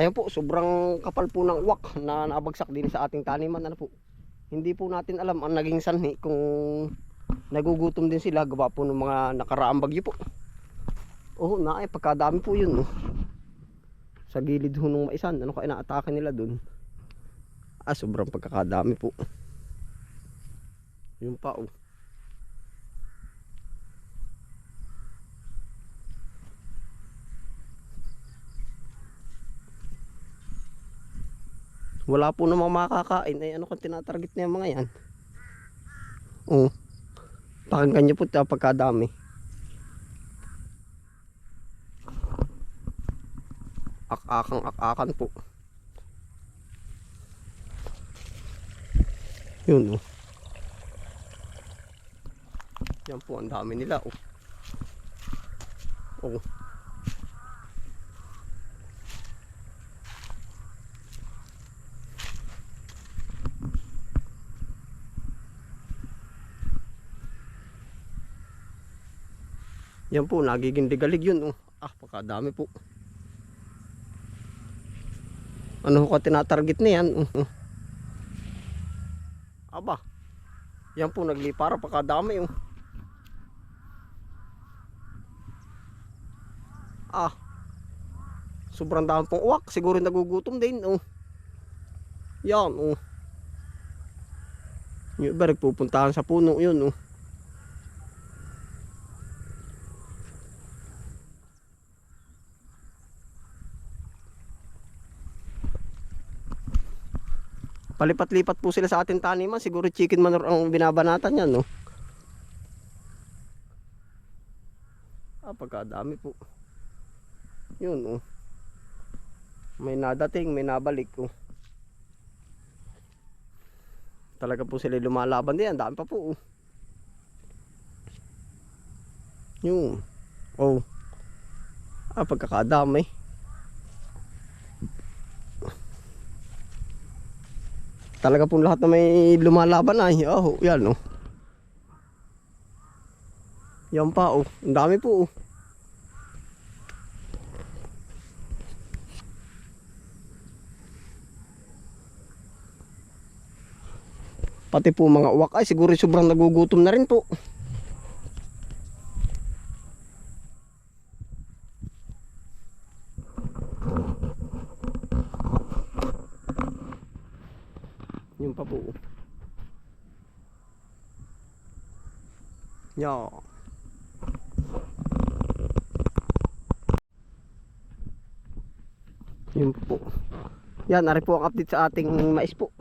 Ayan po, sobrang kapal po ng uwak na nabagsak din sa ating taniman. Ano po? Hindi po natin alam ang naging sanhi kung nagugutom din sila gawa po ng mga nakaraang bagyo po. Oo, na ay pagkadami po yun. Oh. Sa gilid ho nung maisan, ano kaya naatake nila dun? Ah, sobrang pagkakadami po. Yun pa oh. Wala po namang makakain. Ay ano kung tinatarget na yung mga yan? Oo. Pakinggan niyo po ito pagkadami. Ak-akang ak-akan po. Yun oh. Yan po, ang dami nila oh. Oh. Yan po, nagiging digalig yun. Oh. Ah, pakadami po. Ano ko tinatarget na yan? Oh, oh. Aba. Yan po, naglipara pakadami. Oh. Ah. Sobrang dami pong uwak. Siguro nagugutom din. Oh. Yan. Oh. Yung iba nagpupuntahan sa puno yun. Oh. Palipat-lipat po sila sa ating taniman. Siguro chicken manure ang binabanatan yan, no? Ah, pagkadami po. Yun, oh. May nadating, may nabalik, oh. Talaga po sila lumalaban din. Dami pa po, oh. Yun. Oh. Ah, pagkakadami. Talaga po lahat na may lumalaban ay. Oh, yan oh. Yan pa oh. Ang dami po oh. Pati po mga uwak ay siguro sobrang nagugutom na rin po. Yung pa po. Yeah. Yun po. Yan, ari po ang update sa ating mais po.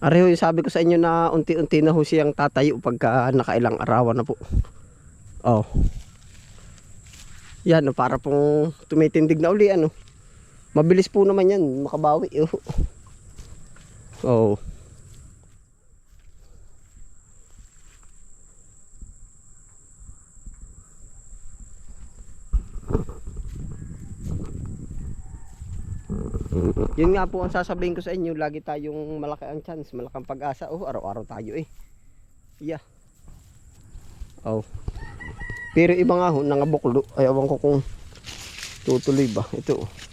Ari ho, sabi ko sa inyo na unti-unti na ho siyang tatayo pagka nakailang arawan na po. Oh. Yan, para pong tumitindig na uli, ano. Mabilis po naman yan, makabawi. Oh. oh. Yun nga po ang sasabihin ko sa inyo, lagi tayong malaki ang chance, malakang pag-asa. Oh, araw-araw tayo eh. Yeah. Oh. Pero iba nga ho, nangabuklo. Ay, awan ko kung tutuloy ba. Ito. oh.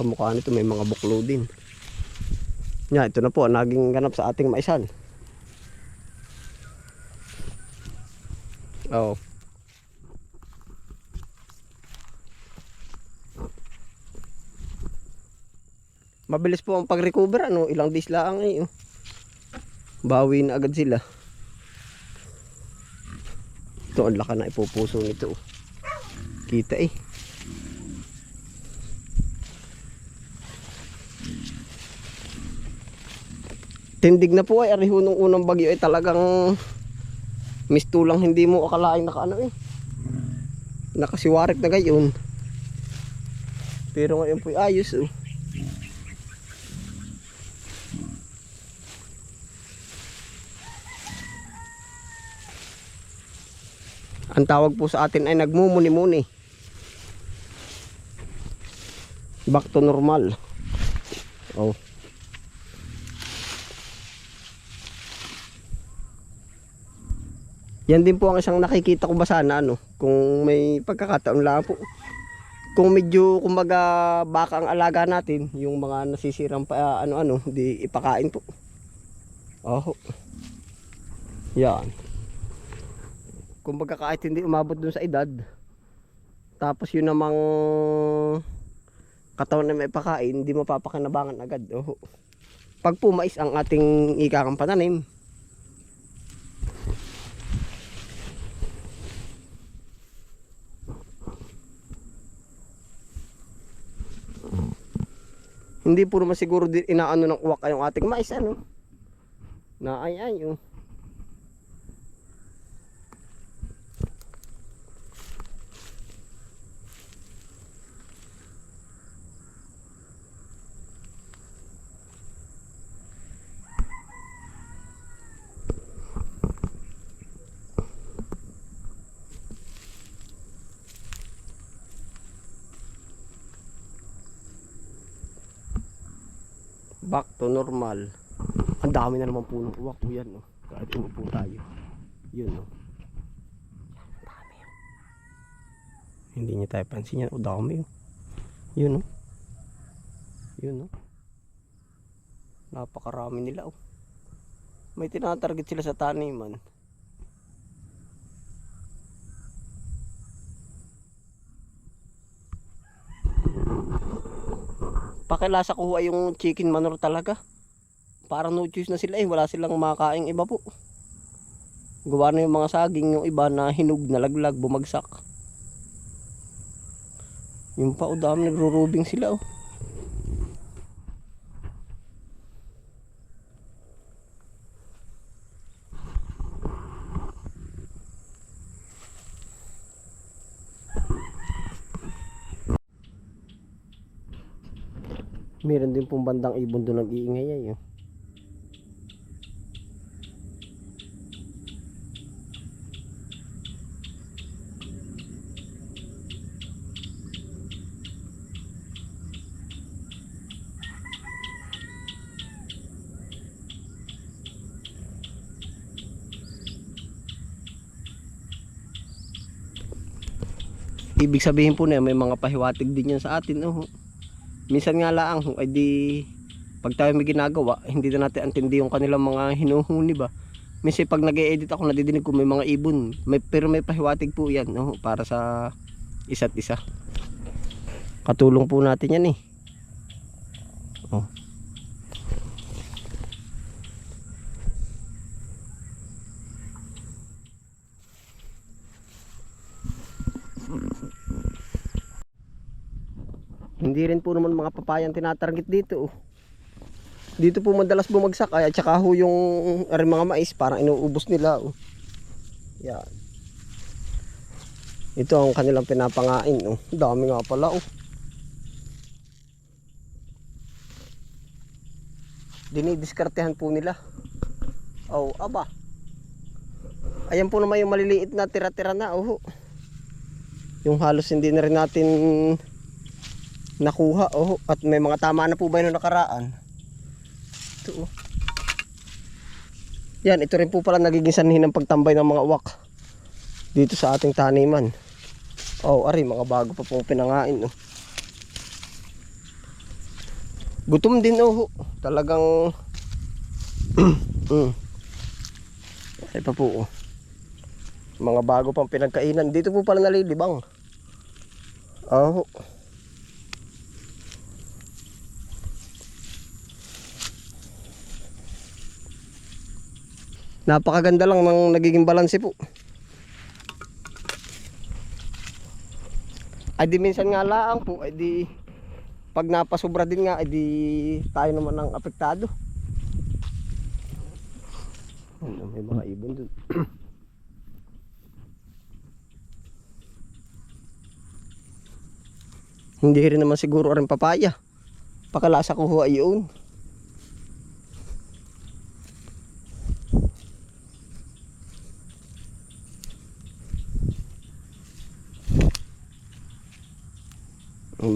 Kamukha nito, may mga buklo din. Yan, ito na po, naging ganap sa ating maisan. Oh. Mabilis po ang pag-recover, ano, ilang days lang eh. oh. Bawi na agad sila. Ito, ang laka na ipupuso nito. oh. Kita eh. Tindig na po ay ariho nung unang bagyo ay talagang mistulang hindi mo akalain naka ano eh. Nakasiwarik na gayon. Pero ngayon po ay ayos oh. Ang tawag po sa atin ay nagmumuni-muni. Back to normal. Oh. Yan din po ang isang nakikita ko ba sana ano, kung may pagkakataon lang po. Kung medyo kumbaga baka ang alaga natin, yung mga nasisirang pa ano-ano, di ipakain po. Oh. Yan. Kumbaga kahit hindi umabot dun sa edad, tapos yun namang katawan na may pakain, hindi mapapakinabangan agad. Oh. Pag po mais ang ating ikakang pananim, Hindi puro masiguro din inaano ng uwak yung ating mais ano. Na ay ay oh. Back to normal. Ang dami na naman punong uwak po yan no. Kahit umupo tayo. Yun no. Ang dami oh. Hindi niya tayo pansin yan. O dami oh. Yun no. Yun no. Napakarami nila oh. May tinatarget sila sa taniman. Pakilasa ko ay yung chicken manure talaga. Parang no choice na sila eh. Wala silang makakaing iba po. Gawa na yung mga saging yung iba na hinog, nalaglag, bumagsak. Yung pa o dami nagro-rubing sila oh. Meron din pong bandang ibon doon nag-iingay ay oh. Ibig sabihin po na may mga pahiwatig din yan sa atin oh. Minsan nga lang ay di pag tayo may ginagawa, hindi na natin antindi yung kanilang mga hinuhuni ba. Minsan pag nag-edit ako, nadidinig ko may mga ibon. May, pero may pahiwatig po yan no? para sa isa't isa. Katulong po natin yan eh. Hindi rin po naman mga papayang tinatarget dito. Oh. Dito po madalas bumagsak ay at saka ho yung ari mga mais parang inuubos nila. Oh. Yan. Ito ang kanilang pinapangain. Oh. Dami nga pala. Oh. Dinidiskartehan po nila. Oh, aba. Ayan po naman yung maliliit na tira-tira na. Oh. Yung halos hindi na rin natin nakuha oh at may mga tama na po ba yung nakaraan? Ito oh. Yan ito rin po pala nagiging sanhin ng pagtambay ng mga uwak dito sa ating taniman. Oh ari mga bago pa pong pinangain oh. Gutom din oh talagang mm. ay pa po oh. Mga bago pang pinagkainan. Dito po pala nalilibang. Oh Napakaganda lang ng nagiging balanse po. Ay di minsan nga laang po, ay di pag napasobra din nga, ay di tayo naman ang apektado. Ano, may mga ibon dun. Hindi rin naman siguro rin papaya. Pakalasa ko ho ay yun.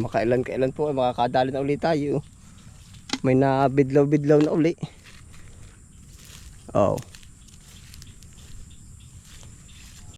Makailan-kailan po ay makakadali na ulit tayo. May nabidlaw-bidlaw na uli. Oh.